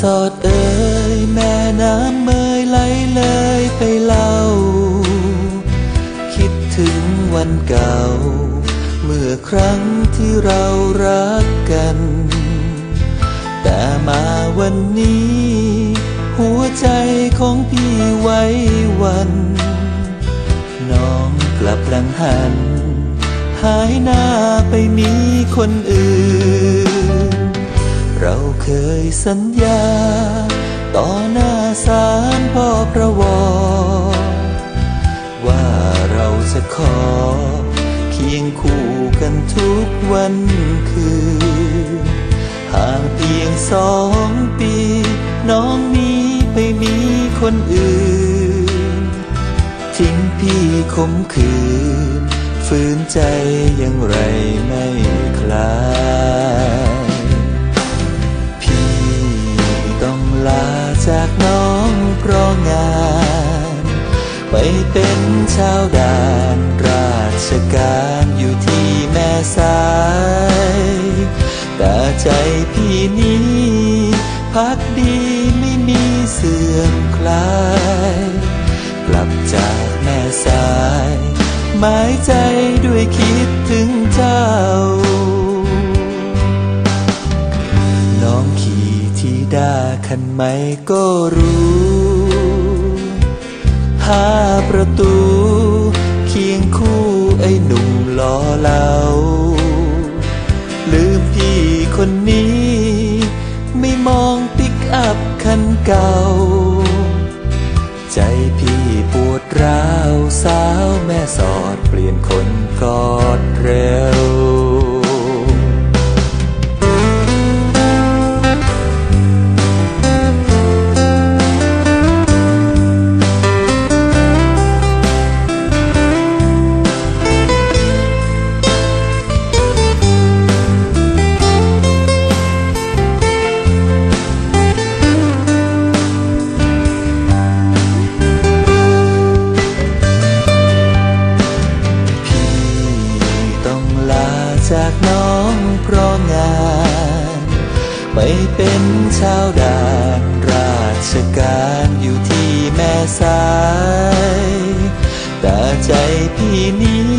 สอดเอ่ยแม่น้ำเมยไหลเลยไปเล่า คิดถึงวันเก่า เมื่อครั้งที่เรารักกัน แต่มาวันนี้ หัวใจของพี่ไว้วัน น้องกลับหลังหัน หายหน้าไปมีคนอื่น เราเคยสัญญา ต่อหน้าศาลพ่อพระวอว่าเราจะขอ เคียงคู่กันทุกวันคืนห่างเพียงสองปี น้องนี้ไปมีคนอื่น ทิ้งพี่คมคืนฝืนใจอยังไร เพราะงาน ไปเป็นชาวด่านราชการอยู่ที่แม่สาย แต่ใจพี่นี้พักดีไม่มีเสื่อมคลาย กลับจากแม่สาย หมายใจด้วยคิดถึงเจ้า น้องขี่ที่ด้าคันไหมก็รู้ ห้าประตู เคียงคู่ไอ้หนุ่มล้อเหลาลืมพี่คนนี้ ไม่มองปิกอัพคันเก่า ใจพี่ปวดร้าวสาวแม่สอดเปลี่ยนคนกอดเร็ว ไปเป็นชาวด่านราชการอยู่ที่แม่สาย แต่ใจพี่นี้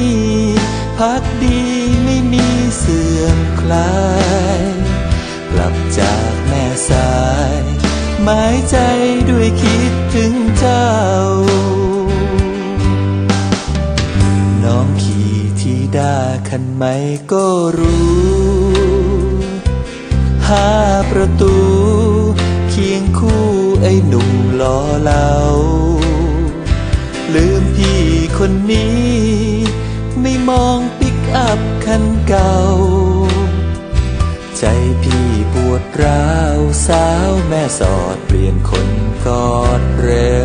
พักดีไม่มีเสื่อมคลาย กลับจากแม่สาย หมายใจด้วยคิดถึงเจ้า น้องขี่ที่ด้าคันไหมก็รู้ ห้าประตู เคียงคู่ไอ้หนุ่มล้อเหลาลืมพี่คนนี้ ไม่มองปิกอัพคันเก่า ใจพี่ปวดร้าวสาวแม่สอดเปลี่ยนคนกอดเร็ว